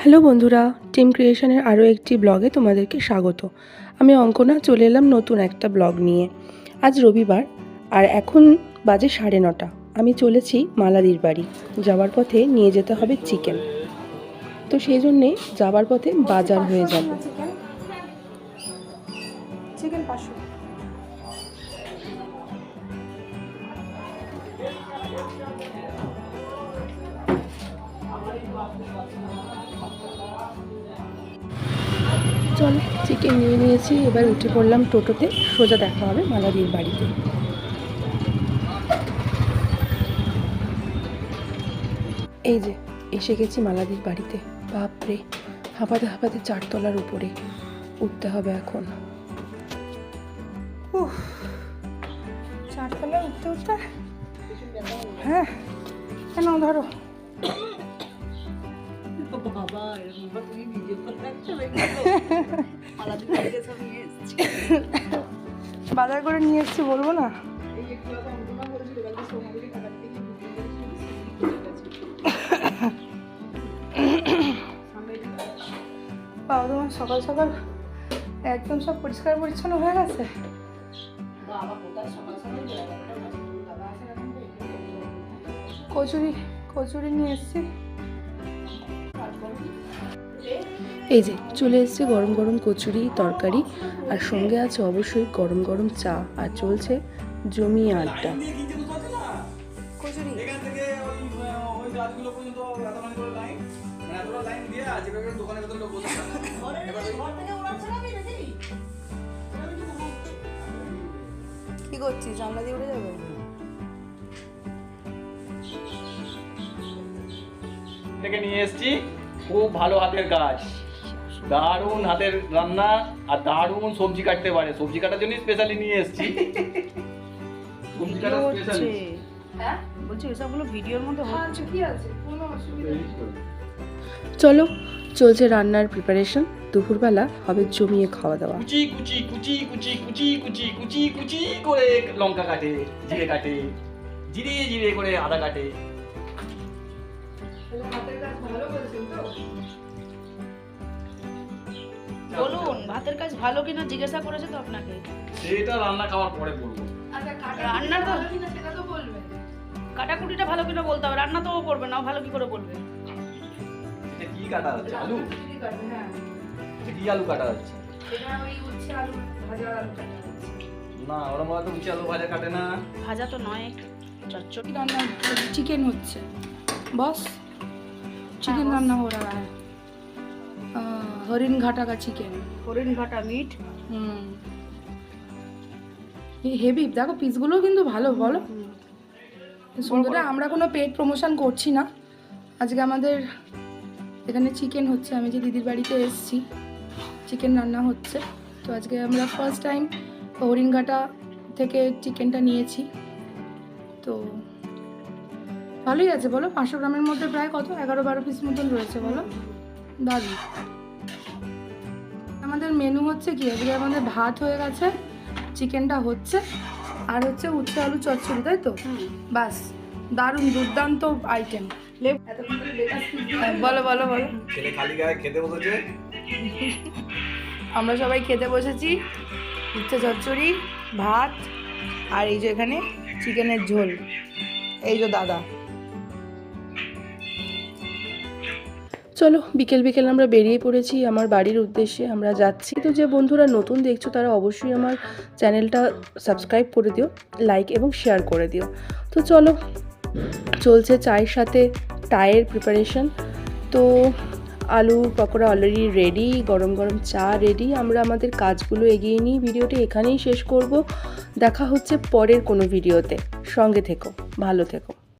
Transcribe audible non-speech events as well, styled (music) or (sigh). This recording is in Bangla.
হ্যালো বন্ধুরা টিম ক্রিয়েশনের আরও একটি ব্লগে তোমাদেরকে স্বাগত। আমি অঙ্কনা, চলে এলাম নতুন একটা ব্লগ নিয়ে। আজ রবিবার, আর এখন বাজে সাড়ে নটা। আমি চলেছি মালাদির বাড়ি। যাওয়ার পথে নিয়ে যেতে হবে চিকেন। তো সেই জন্যে যাওয়ার পথে বাজার হয়ে যাবে। চিকেন পাঁচশো। চলো চিকেন নিয়ে নিয়েছি, এবার উঠে পড়লাম টোটোতে, সোজা দেখা হবে মালাদির বাড়িতে। এই যে, এসে গেছি মালাদির বাড়িতে। বাপরে, হাঁপাতে হাঁপাতে চারতলার উপরে। উঠতে হবে এখন। উফ, চারতলায় উঠতে উঠতে? হ্যাঁ কেন ধরো? (laughs) বাজার করে নিয়ে এসছি বলব না? বাবা তোমার সকাল সকাল একদম সব পরিষ্কার পরিচ্ছন্ন হয়ে গেছে? কচুরি কচুরি নিয়ে এসছি। এই যে চলে এসছে গরম গরম কচুরি তরকারি আর সঙ্গে আছে অবশ্যই গরম গরম চা আর চলছে জমি আড্ডা। থেকে নিয়ে এসেছি খুব ভালো হাতের কাজ। দারুণ হাতের রান্না আর দারুণ সবজি কাটতে পারে। সবজি কাটার জন্য স্পেশালি নিয়ে এসেছি। সবজি কাটা স্পেশালি হ্যাঁ? বলছি এসবগুলো ভিডিওর মধ্যে হচ্ছে কি আছে? কোনো অসুবিধা নেই। চলো চলছে রান্নার প্রিপারেশন দুপুরবেলা হবে জমিয়ে খাওয়া দাওয়া। কুচি কুচি কুচি কুচি কুচি কুচি কুচি কুচি করে লঙ্কা কাটে জিরে কাটে জিরে জিরে করে আদা কাটে। হাতের কাজ ভালো করেছেন তো? বলুন ভাতের কাজ ভালো কিনা জিজ্ঞাসা করেছে তো আপনাকে সেটা রান্না খাওয়ার পরে বলবো আচ্ছা কাটা রান্না তো- ভালো কিনা সেটা তো বলবেন কাটাকুটিটা ভালো কিনা বলতে হবে রান্না তো ও করবে না ও ভালো কি করে বলবে এটা কি কাটা হচ্ছে আলু কচুরি কাটবে, হ্যাঁ এটা কি আলু কাটা হচ্ছে এটা ওই উচ্ছে আলু ভাজা আলু কাটা হচ্ছে। না ওরা মনে তো উচ্ছে আলু ভাজা কাটে না ভাজা তো নয় চচ্চড়ি কি রান্না চিকেন হচ্ছে বস চিকেন রান্না हो रहा है হরিণ ঘাটা কা চিকেন হরিণ ঘাটা মিট হুম হেভি দেখো পিসগুলো কিন্তু ভালো বলো সুন্দরটা আমরা কোনো পেট প্রমোশন করছি না আজকে আমাদের এখানে চিকেন হচ্ছে আমি যে দিদির বাড়িতে এসেছি চিকেন রান্না হচ্ছে তো আজকে আমরা ফার্স্ট টাইম হরিণঘাটা থেকে চিকেনটা নিয়েছি। তো ভালোই আছে বলো? পাঁচশো গ্রামের মধ্যে প্রায় কত? এগারো বারো পিস মতন রয়েছে বলো? দারুণ আমাদের মেনু হচ্ছে কি আজকে আমাদের ভাত হয়ে গেছে চিকেনটা হচ্ছে আর হচ্ছে উচ্ছে আলু চচ্চড়ি তাই তো? বাস দারুণ দুর্দান্ত আইটেম বলো বলো বলো। খালি গায়ে খেতে বসেছে? আমরা সবাই খেতে বসেছি। উচ্ছে চচ্চড়ি ভাত আর এই যে এখানে চিকেনের ঝোল। এই যে দাদা। চলো, বিকেল বিকেল আমরা বেরিয়ে পড়েছি আমার বাড়ির উদ্দেশ্যে, আমরা যাচ্ছি। তো যে বন্ধুরা নতুন দেখছ, তারা অবশ্যই আমার চ্যানেলটা সাবস্ক্রাইব করে দিও লাইক এবং শেয়ার করে দিও। তো চলো, চলছে চায়ের সাথে টায়ের প্রিপারেশন তো আলু পকোড়া অলরেডি রেডি গরম গরম চা রেডি আমরা আমাদের কাজগুলো এগিয়ে নিই, ভিডিওটি এখানেই শেষ করব। দেখা হচ্ছে পরের কোনো ভিডিওতে সঙ্গে থেকো, ভালো থেকো।